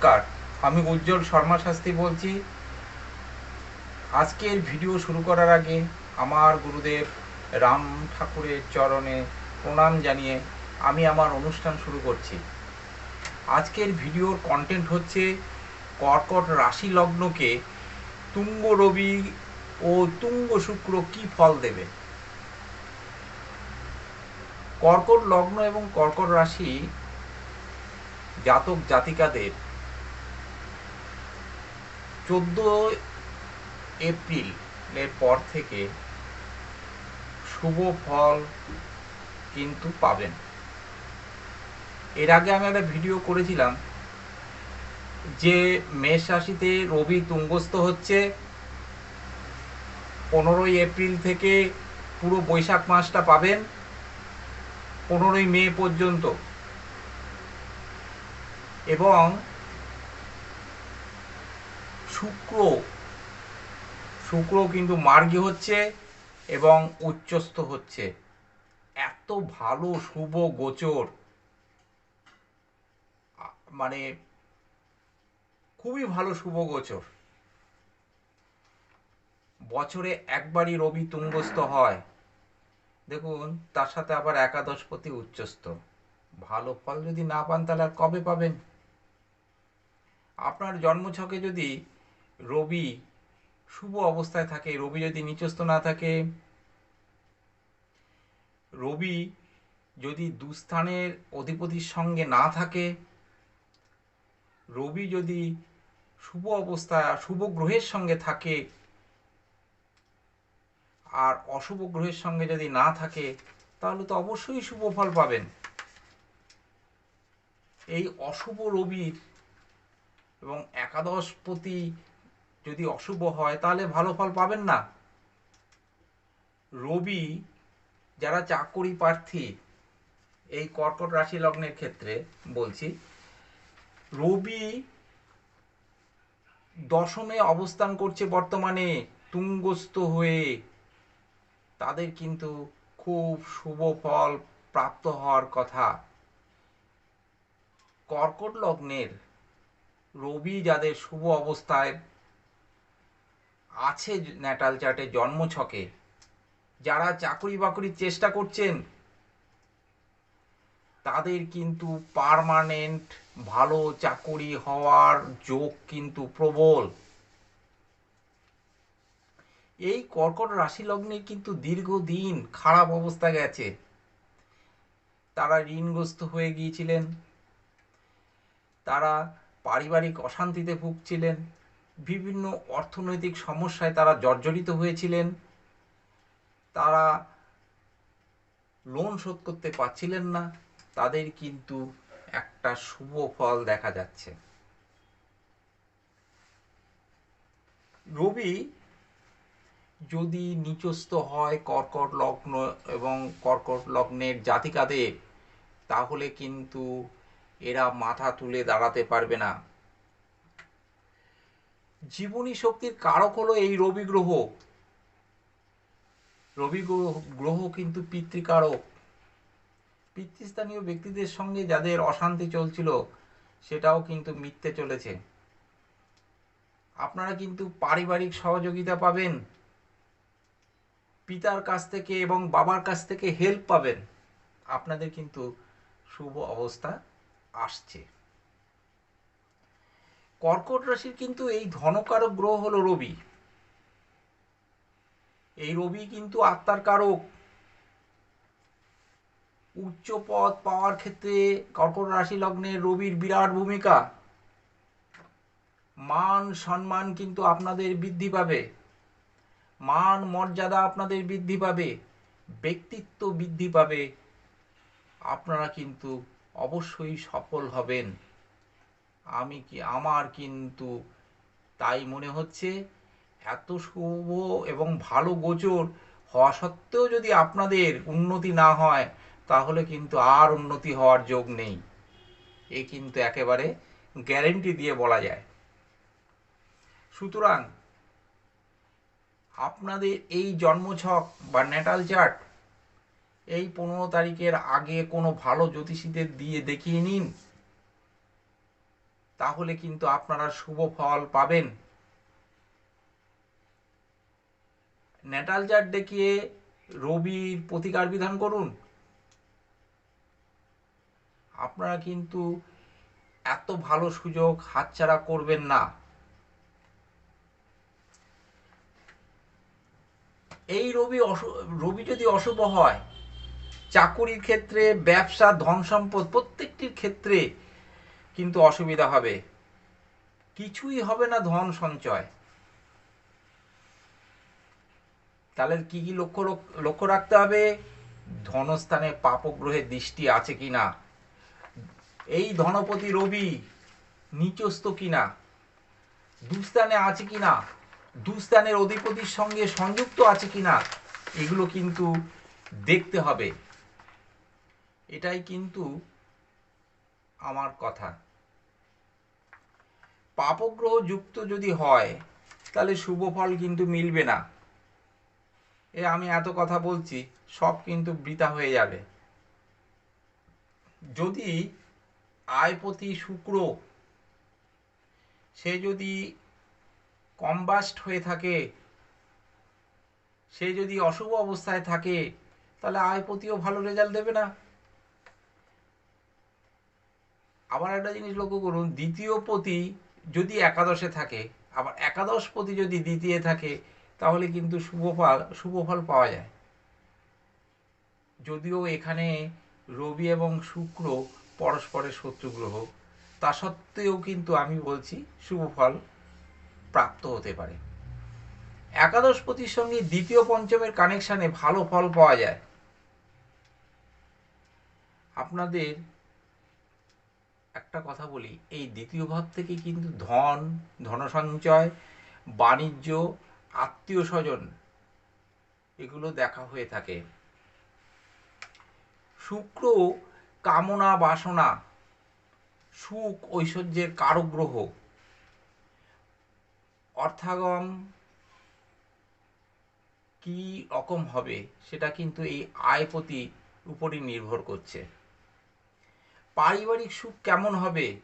নমস্কার, আমি উজ্জ্বল শর্মা শাস্ত্রী বলছি। আজকের ভিডিও শুরু করার আগে আমার গুরুদেব রাম ঠাকুরের চরণে প্রণাম জানিয়ে আমি আমার অনুষ্ঠান শুরু করছি। আজকের ভিডিওর কন্টেন্ট হচ্ছে কর্কট রাশি লগ্নকে তুঙ্গ রবি ও তুঙ্গ শুক্র কি ফল দেবে? কর্কট লগ্ন এবং কর্কট রাশি জাতক জাতিকাদের চোদ্দ এপ্রিলের পর থেকে শুভ ফল কিন্তু পাবেন। এর আগে আমি একটা ভিডিও করেছিলাম যে মেষ রাশিতে রবি তুঙ্গস্থ হচ্ছে পনেরোই এপ্রিল থেকে পুরো বৈশাখ মাসটা পাবেন পনেরোই মে পর্যন্ত। এবং শুক্র। শুক্র কিন্তু মার্গী হচ্ছে এবং উচ্চস্থ হচ্ছে। এত ভালো শুভ গোচর। মানে খুবই ভালো শুভ গোচর। বছরে একবারই রবি তুঙ্গস্থ হয়। দেখুন, তার সাথে আবার একাদশপতি উচ্চস্থ। ভালো ফল যদি না পান তাহলে আর কবে পাবেন? আপনার জন্মছকে যদি রবি শুভ অবস্থায় থাকে, রবি যদি নিচস্থ না থাকে, রবি যদি দুস্থানের অধিপতির সঙ্গে না থাকে, রবি যদি শুভ অবস্থা, শুভ গ্রহের সঙ্গে থাকে, আর অশুভ গ্রহের সঙ্গে যদি না থাকে, তাহলে তো অবশ্যই শুভ ফল পাবেন। এই অশুভ রবির এবং একাদশপতি যদি অশুভ হয়, তাহলে ভালো ফল পাবেন না। রবি যারা চাকরি প্রার্থী, এই কর্কট রাশি লগ্নের ক্ষেত্রে বলছি, রবি দশমে অবস্থান করছে বর্তমানে, তুঙ্গস্থ হয়ে। তাদের কিন্তু খুব শুভ ফল প্রাপ্ত হওয়ার কথা। কর্কট লগ্নের রবি যাদের শুভ অবস্থায় আছে ন্যাটাল চার্টে জন্মছকে যারা চাকরি বাকরির চেষ্টা করছেন, তাদের কিন্তু পার্মানেন্ট ভালো চাকরি হওয়ার যোগ কিন্তু প্রবল। এই কর্কট রাশি লগ্নে কিন্তু দীর্ঘদিন খারাপ অবস্থা গেছে। তারা ঋণগ্রস্ত হয়ে গিয়েছিলেন। তারা পারিবারিক অশান্তিতে ভুগছিলেন। বিভিন্ন অর্থনৈতিক সমস্যায় তারা জর্জরিত হয়েছিলেন। তারা লোন শোধ করতে পারছিলেন না। তাদের কিন্তু একটা শুভ ফল দেখা যাচ্ছে। রবি যদি নিচস্থ হয় কর্কট লগ্ন এবং কর্কট লগ্নের জাতিকাদের, তাহলে কিন্তু এরা মাথা তুলে দাঁড়াতে পারবে না। জীবনী শক্তির কারক হলো এই রবি গ্রহ। রবি গ্রহ গ্রহ কিন্তু পিতৃকারক। পিতৃস্থানীয় ব্যক্তিদের সঙ্গে যাদের অশান্তি চলছিল, সেটাও কিন্তু মিথ্যে চলেছে। আপনারা কিন্তু পারিবারিক সহযোগিতা পাবেন, পিতার কাছ থেকে এবং বাবার কাছ থেকে হেল্প পাবেন। আপনাদের কিন্তু শুভ অবস্থা আসছে। কর্কট রাশির কিন্তু এই ধনকারক গ্রহ হলো রবি। এই রবি কিন্তু আত্মার কারক। উচ্চ পদ পাওয়ার ক্ষেত্রে কর্কট রাশি লগ্নে রবির বিরাট ভূমিকা। মান, সম্মান কিন্তু আপনাদের বৃদ্ধি পাবে। মান, মর্যাদা আপনাদের বৃদ্ধি পাবে। ব্যক্তিত্ব বৃদ্ধি পাবে। আপনারা কিন্তু অবশ্যই সফল হবেন। আমি কি আমার কিন্তু তাই মনে হচ্ছে? এত শুভ এবং ভালো গোচর হওয়া সত্ত্বেও যদি আপনাদের উন্নতি না হয়, তাহলে কিন্তু আর উন্নতি হওয়ার যোগ নেই। এ কিন্তু একেবারে গ্যারেন্টি দিয়ে বলা যায়। সুতরাং আপনাদের এই জন্মছক বা ন্যাটাল চার্ট এই পনেরো তারিখের আগে কোনো ভালো জ্যোতিষীদের দিয়ে দেখিয়ে নিন। তাহলে কিন্তু আপনারা শুভ ফল পাবেন। ন্যাটাল চার্ট দেখিয়ে রবির প্রতিকার বিধান করুন। আপনারা কিন্তু এত ভালো সুযোগ হাতছাড়া করবেন না। এই রবি রবি যদি অশুভ হয়, চাকুরির ক্ষেত্রে ব্যবসা ধন সম্পদ প্রত্যেকটির ক্ষেত্রে কিন্তু অসুবিধা হবে। কিছুই হবে না ধন সঞ্চয়। তাহলে কি কি লক্ষ্য লক্ষ্য রাখতে হবে? ধনস্থানে পাপগ্রহের দৃষ্টি আছে কি না? এই ধনপতি রবি নিচস্থ কিনা দুস্থানে আছে কিনা দুস্থানের অধিপতির সঙ্গে সংযুক্ত আছে কিনা এগুলো কিন্তু দেখতে হবে। এটাই কিন্তু আমার কথা। পাপগ্রহ যুক্ত যদি হয়, তাহলে শুভ ফল কিন্তু মিলবে না। এ আমি এত কথা বলছি, সব কিন্তু বৃথা হয়ে যাবে। যদি আয়পতি শুক্র, সে যদি কম্বাস্ট হয়ে থাকে, সে যদি অশুভ অবস্থায় থাকে, তাহলে আয়পতিও ভালো রেজাল্ট দেবে না। আবার একটা জিনিস লক্ষ্য করুন, দ্বিতীয় পতি যদি একাদশে থাকে, আবার একাদশ পতি যদি দ্বিতীয় থাকে, তাহলে কিন্তু শুভ ফল শুভ ফল পাওয়া যায়। যদিও এখানে রবি এবং শুক্র পরস্পরের শত্রু গ্রহ, তা সত্ত্বেও কিন্তু আমি বলছি শুভ ফল প্রাপ্ত হতে পারে। একাদশ একাদশপতির সঙ্গে দ্বিতীয় পঞ্চমের কানেকশানে ভালো ফল পাওয়া যায়। আপনাদের একটা কথা বলি, এই দ্বিতীয় ভাব থেকে কিন্তু ধন, ধনসঞ্চয়, বাণিজ্য, আত্মীয় স্বজন, এগুলো দেখা হয়ে থাকে। শুক্র কামনা বাসনা, সুখ ঐশ্বর্যের কারক গ্রহ অর্থাগম কি রকম হবে, সেটা কিন্তু এই আয়পতি উপরই নির্ভর করছে। পারিবারিক সুখ কেমন হবে?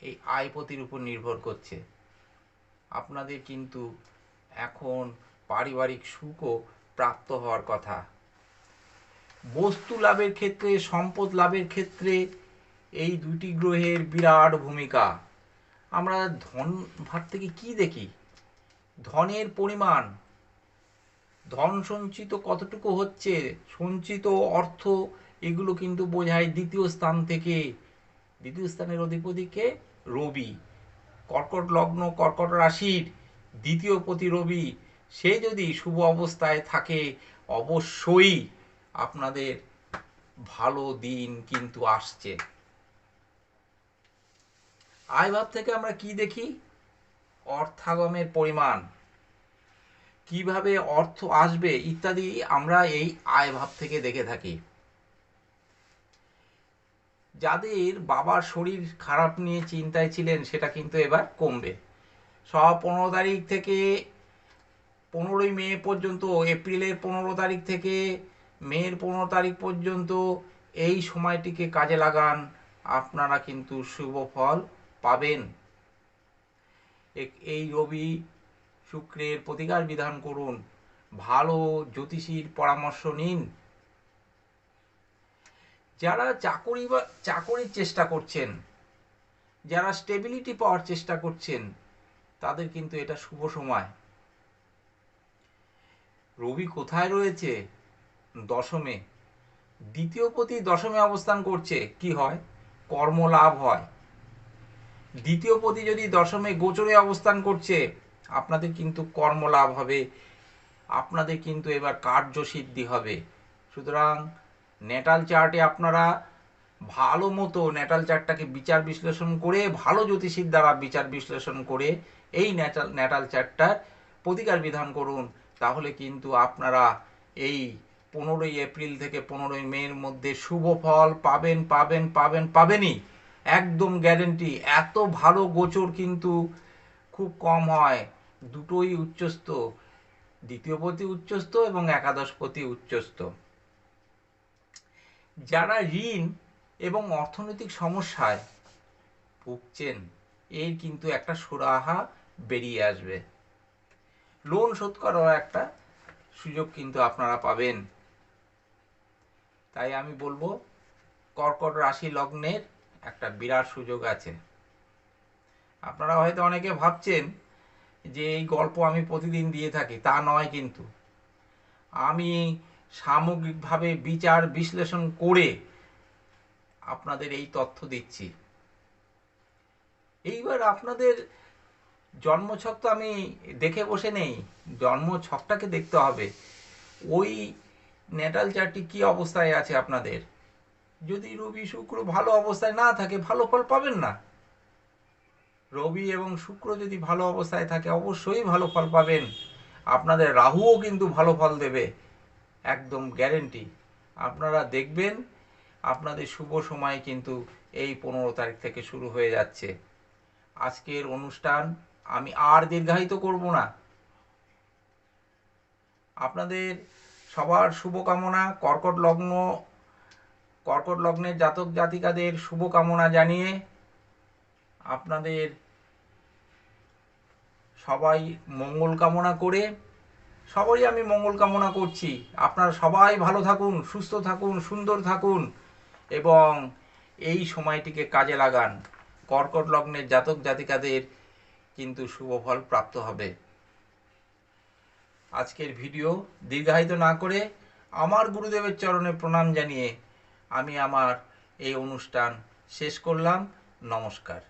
এই আয় আয়পতির উপর নির্ভর করছে। আপনাদের কিন্তু এখন পারিবারিক সুখও প্রাপ্ত হওয়ার কথা। বস্তু লাভের ক্ষেত্রে, সম্পদ লাভের ক্ষেত্রে এই দুটি গ্রহের বিরাট ভূমিকা। আমরা ধন ভাব থেকে কি দেখি? ধনের পরিমাণ। ধন সঞ্চিত কতটুকু হচ্ছে? সঞ্চিত অর্থ এগুলো কিন্তু বোঝায় দ্বিতীয় স্থান থেকে। দ্বিতীয় স্থানের অধিপতিকে রবি। কর্কট লগ্ন, কর্কট রাশির দ্বিতীয় পতি রবি। সে যদি শুভ অবস্থায় থাকে, অবশ্যই আপনাদের ভালো দিন কিন্তু আসছে। আয়ভাব থেকে আমরা কি দেখি? অর্থাগমের পরিমাণ। কীভাবে অর্থ আসবে ইত্যাদি আমরা এই আয় ভাব থেকে দেখে থাকি। যাদের বাবার শরীর খারাপ নিয়ে চিন্তায় ছিলেন, সেটা কিন্তু এবার কমবে। সব পনেরো তারিখ থেকে পনেরোই মে পর্যন্ত, এপ্রিলের পনেরো তারিখ থেকে মের পনেরো তারিখ পর্যন্ত এই সময়টিকে কাজে লাগান, আপনারা কিন্তু শুভ ফল পাবেন। এই রবি শুক্রের প্রতিকার বিধান করুন। ভালো জ্যোতিষীর পরামর্শ নিন। যারা চাকরি বা চাকরির চেষ্টা করছেন, যারা স্টেবিলিটি পাওয়ার চেষ্টা করছেন, তাদের কিন্তু এটা শুভ সময়। রবি কোথায় রয়েছে? দশমে। দ্বিতীয় পতি দশমে অবস্থান করছে, কি হয়? কর্ম লাভ হয়। দ্বিতীয় পতি যদি দশমে গোচরে অবস্থান করছে, আপনাদের কিন্তু কর্ম লাভ হবে। আপনাদের কিন্তু এবার কার্যসিদ্ধি হবে। সুতরাং নেটাল চার্টে আপনারা ভালো মতো নেটাল চার্টটাকে বিচার বিশ্লেষণ করে, ভালো জ্যোতিষীর দ্বারা বিচার বিশ্লেষণ করে এই নেটাল নেটাল চার্টটার প্রতিকার বিধান করুন, তাহলে কিন্তু আপনারা এই পনেরোই এপ্রিল থেকে পনেরোই মের মধ্যে শুভ ফল পাবেন পাবেন পাবেন, পাবেনই। একদম গ্যারেন্টি, এত ভালো গোচর কিন্তু খুব কম হয়। দুটোই উচ্চস্থ, দ্বিতীয় পতি উচ্চস্থ এবং একাদশ পতি উচ্চস্থ। যারা ঋণ এবং অর্থনৈতিক সমস্যায় ভুগছেন, এর কিন্তু একটা সুরাহা বেরিয়ে আসবে। লোন শোধ করার একটা সুযোগ কিন্তু আপনারা পাবেন। তাই আমি বলব, কর্কট রাশি লগ্নের একটা বিরাট সুযোগ আছে। আপনারা হয়তো অনেকে ভাবছেন যে এই গল্প আমি প্রতিদিন দিয়ে থাকি, তা নয় কিন্তু। আমি সামগ্রিকভাবে বিচার বিশ্লেষণ করে আপনাদের এই তথ্য দিচ্ছি। এইবার আপনাদের জন্মছক তো আমি দেখে বসে নেই, জন্মছকটাকে দেখতে হবে। ওই নেটাল চারটি কি অবস্থায় আছে আপনাদের? যদি রবি শুক্র ভালো অবস্থায় না থাকে, ভালো ফল পাবেন না। রবি এবং শুক্র যদি ভালো অবস্থায় থাকে, অবশ্যই ভালো ফল পাবেন। আপনাদের রাহুও কিন্তু ভালো ফল দেবে। একদম গ্যারেন্টি আপনারা দেখবেন, আপনাদের শুভ সময় কিন্তু এই পনেরো তারিখ থেকে শুরু হয়ে যাচ্ছে। আজকের অনুষ্ঠান আমি আর দীর্ঘায়িত করব না। আপনাদের সবার শুভকামনা, কর্কট লগ্ন, কর্কট লগ্নের জাতক জাতিকাদের শুভকামনা জানিয়ে আপনাদের সবাই মঙ্গল কামনা করে সবারই আমি মঙ্গল কামনা করছি। আপনারা সবাই ভালো থাকুন, সুস্থ থাকুন, সুন্দর থাকুন এবং এই সময়টিকে কাজে লাগান। কর্কট লগ্নের জাতক জাতিকাদের কিন্তু শুভ ফল প্রাপ্ত হবে। আজকের ভিডিও দীর্ঘায়িত না করে আমার গুরুদেবের চরণে প্রণাম জানিয়ে আমি আমার এই অনুষ্ঠান শেষ করলাম। নমস্কার।